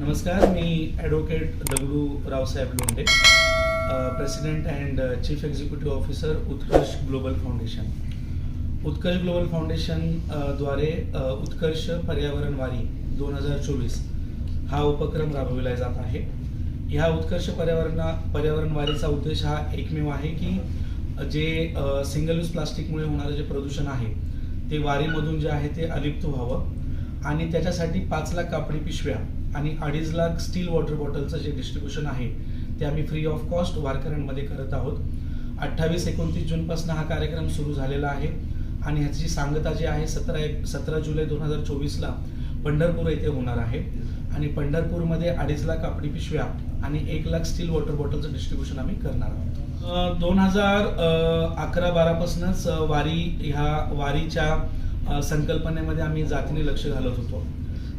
नमस्कार मी advocate Dagadu Raosaheb Londhe president and chief executive officer Utkarsh global foundation Utkarsh global फाउंडेशनद्वारे Utkarsh पर्यावरण वारी दोन हजार चोवीस हा उपक्रम राबविला जात आहे. ह्या उत्कर्ष पर्यावरण पर्यावरण वारीचा उद्देश हा एकमेव आहे की जे सिंगल यूज प्लास्टिकमुळे होणारं जे प्रदूषण आहे ते वारीमधून जे आहे ते अलिप्त व्हावं. आणि त्याच्यासाठी पाच लाख कापडी पिशव्या आणि अडीच लाख स्टील वॉटर बॉटलचं जे डिस्ट्रीब्युशन आहे. ते आम्ही फ्री ऑफ कॉस्ट वारकऱ्यांमध्ये करत आहोत. अठ्ठावीस एकोणतीस जूनपासून हा कार्यक्रम सुरू झालेला आहे. आणि ह्याची सांगता जी आहे सतरा एक सतरा जुलै दोन हजार चोवीसला पंढरपूर येथे होणार आहे. आणि पंढरपूरमध्ये अडीच लाख कापडी पिशव्या आणि एक लाख स्टील वॉटर बॉटलचं डिस्ट्रीब्युशन आम्ही करणार आहोत. दोन हजार अकरा बारापासूनच वारी ह्या वारीच्या संकल्पनेमध्ये आम्ही जातीने लक्ष घालत होतो.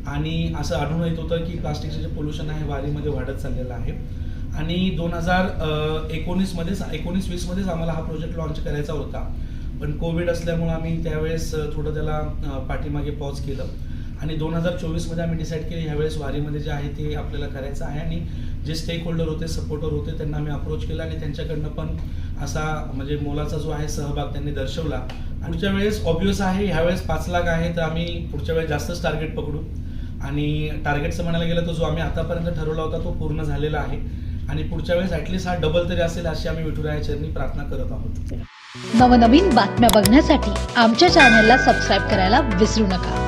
आणि असं आढळून येत होतं की प्लास्टिकचं जे पोल्युशन आहे वारीमध्ये वाढत चाललेलं आहे. आणि दोन हजार एकोणीसमध्येच एकोणीस वीसमध्येच आम्हाला हा प्रोजेक्ट लॉन्च करायचा होता. पण कोविड असल्यामुळं आम्ही त्यावेळेस थोडं त्याला पाठीमागे पॉज केलं. आणि दोन हजार चोवीसमध्ये आम्ही डिसाईड केले ह्यावेळेस वारीमध्ये जे आहे ते आपल्याला करायचं आहे आणि जे स्टेक होल्डर होते सपोर्टर होते त्यांना आम्ही अप्रोच केला आणि त्यांच्याकडनं पण असा म्हणजे मोलाचा जो आहे सहभाग त्यांनी दर्शवला. पुढच्या वेळेस ऑब्विस आहे ह्यावेळेस पाच लाख आहे तर आम्ही पुढच्या वेळेस जास्तच टार्गेट पकडू. आणि टार्गेटचं म्हणायला गेलं तर जो आम्ही आतापर्यंत ठरवला होता तो पूर्ण झालेला आहे. आणि पुढच्या वेळेस ॲटलिस्ट हा डबल तरी असेल अशी आम्ही विठुराया प्रार्थना करत आहोत. नवनवीन बातम्या बघण्यासाठी आमच्या चॅनलला सबस्क्राईब करायला विसरू नका.